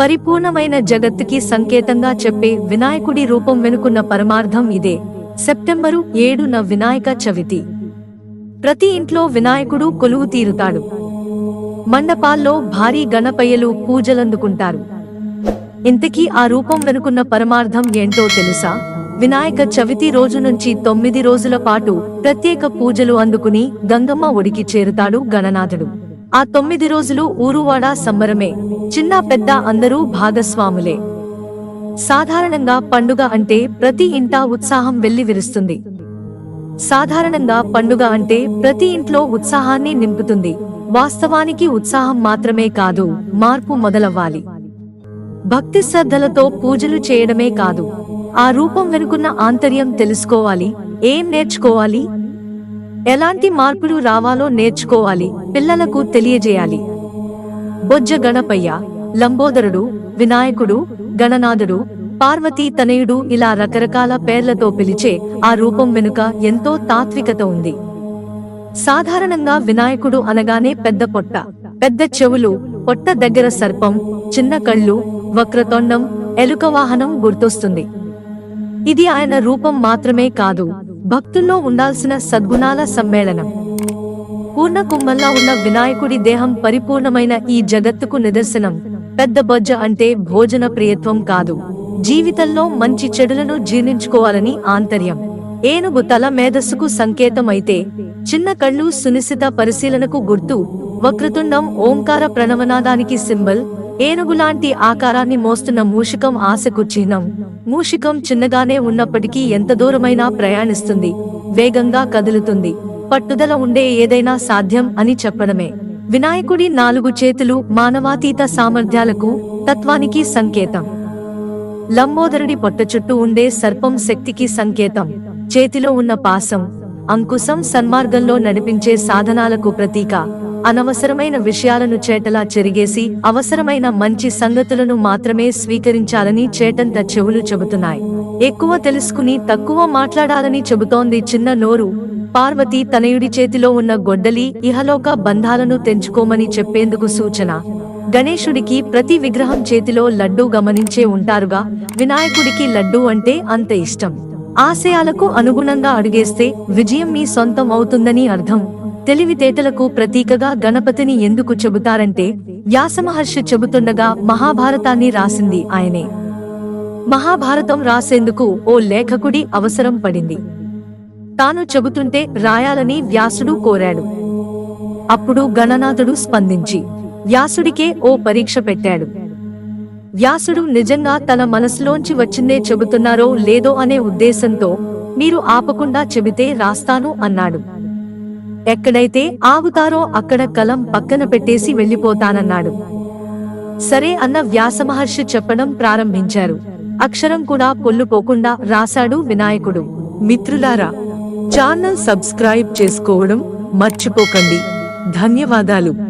పరిపూర్ణమైన జగత్తుకి సంకేతంగా చెప్పే వినాయకుడి రూపం వెనుకున్న పరమార్థం ఇదే. సెప్టెంబరు ఏడున వినాయక చవితి. ప్రతి ఇంట్లో వినాయకుడు కొలువు తీరుతాడు. మండపాల్లో భారీ గణపయ్యలు పూజలందుకుంటారు. ఇంతకీ ఆ రూపం వెనుకున్న పరమార్థం ఏంటో తెలుసా? వినాయక చవితి రోజు నుంచి తొమ్మిది రోజుల పాటు ప్రత్యేక పూజలు అందుకుని గంగమ్మ ఒడికి చేరుతాడు గణనాథుడు. ఆ తొమ్మిది రోజులు ఊరువాడ సంబరమే. చిన్న పెద్ద అందరూ భాగస్వాములే. సాధారణంగా పండుగ అంటే ప్రతి ఇంటా ఉత్సాహం వెళ్ళి విరుస్తుంది. సాధారణంగా పండుగ అంటే ప్రతి ఇంట్లో ఉత్సాహాన్ని నింపుతుంది. వాస్తవానికి ఉత్సాహం మాత్రమే కాదు మార్పు మొదలవ్వాలి. భక్తి శ్రద్ధలతో పూజలు చేయడమే కాదు. ఆ రూపం వెనుకున్న ఆంతర్యం తెలుసుకోవాలి ఏం నేర్చుకోవాలి ఎలాంటి మార్పులు రావాలో నేర్చుకోవాలి పిల్లలకు తెలియజేయాలి. బొజ్జ గణపయ్య లంబోదరుడు వినాయకుడు గణనాథుడు పార్వతీ తనయుడు ఇలా రకరకాల పేర్లతో పిలిచే ఆ రూపం వెనుక ఎంతో తాత్వికత ఉంది. సాధారణంగా వినాయకుడు అనగానే పెద్ద పొట్ట పెద్ద చెవులు పొట్ట దగ్గర సర్పం చిన్న కళ్ళు వక్రతొండం ఎలుక వాహనం గుర్తొస్తుంది. ఇది ఆయన రూపం మాత్రమే కాదు భక్తుల్లో ఉండాల్సిన సద్గుణాల సమ్మేళనం. పూర్ణ కుంభంలా ఉన్న వినాయకుడి దేహం పరిపూర్ణమైన ఈ జగత్తుకు నిదర్శనం. పెద్ద బొజ్జ అంటే భోజన ప్రియత్వం కాదు. జీవితంలో మంచి చెడులను జీర్ణించుకోవాలని ఆంతర్యం. ఏనుగు తల మేధస్సుకు సంకేతం అయితే చిన్న కళ్ళు సునిశ్చిత పరిశీలనకు గుర్తు వక్రతుండం ఓంకార ప్రణవనాదానికి సింబల్ ఏనుగులాంటి ఆకారాన్ని మోస్తున్న మూషికం ఆశకు చిహ్నం. మూషికం చిన్నగానే ఉన్నప్పటికీ ఎంత దూరమైనా ప్రయాణిస్తుంది వేగంగా కదులుతుంది. పట్టుదల ఉండే ఏదైనా సాధ్యం అని చెప్పడమే. వినాయకుడి నాలుగు చేతులు మానవాతీత సామర్థ్యాలకు తత్వానికి సంకేతం. లంబోదరుడి పొట్ట చుట్టూ ఉండే సర్పం శక్తికి సంకేతం. చేతిలో ఉన్న పాసం అంకుశం సన్మార్గంలో నడిపించే సాధనాలకు ప్రతీక. అనవసరమైన విషయాలను చేటలా చెరిగేసి అవసరమైన మంచి సంగతులను మాత్రమే స్వీకరించాలని చేటంత చెవులు చెబుతున్నాయి. ఎక్కువ తెలుసుకుని తక్కువ మాట్లాడాలని చెబుతోంది చిన్న నోరు. పార్వతి తనయుడి చేతిలో ఉన్న గొడ్డలి ఇహలోక బంధాలను తెంచుకోమని చెప్పేందుకు సూచన. గణేశుడికి ప్రతి విగ్రహం చేతిలో లడ్డూ గమనించే ఉంటారుగా వినాయకుడికి లడ్డూ అంటే అంత ఇష్టం. ఆశయాలకు అనుగుణంగా అడిగేస్తే విజయం మీ సొంతం అవుతుందని అర్థం. తెలివితేటలకు ప్రతీకగా గణపతిని ఎందుకు చెబుతారంటే వ్యాసమహర్షి చెబుతుండగా మహాభారతాన్ని రాసింది ఆయనే. మహాభారతం రాసేందుకు ఓ లేఖకుడి అవసరం పడింది. తాను చెబుతుంటే రాయాలని వ్యాసుడు కోరాడు. అప్పుడు గణనాథుడు స్పందించి వ్యాసుడికే ఓ పరీక్ష పెట్టాడు. వ్యాసుడు నిజంగా తన మనసులోంచి వచ్చిందే చెబుతున్నారో లేదో అనే ఉద్దేశంతో మీరు ఆపకుండా చెబితే రాస్తాను అన్నాడు. ఎక్కడైతే ఆగుతారో అక్కడ కలం పక్కన పెట్టేసి వెళ్ళిపోతానన్నాడు. సరే అన్న వ్యాసమహర్షి చెప్పడం ప్రారంభించారు. అక్షరం కూడా పొల్లుపోకుండా రాశాడు వినాయకుడు. మిత్రులారా ఛానల్ సబ్స్క్రైబ్ చేసుకోవడం మర్చిపోకండి. ధన్యవాదాలు.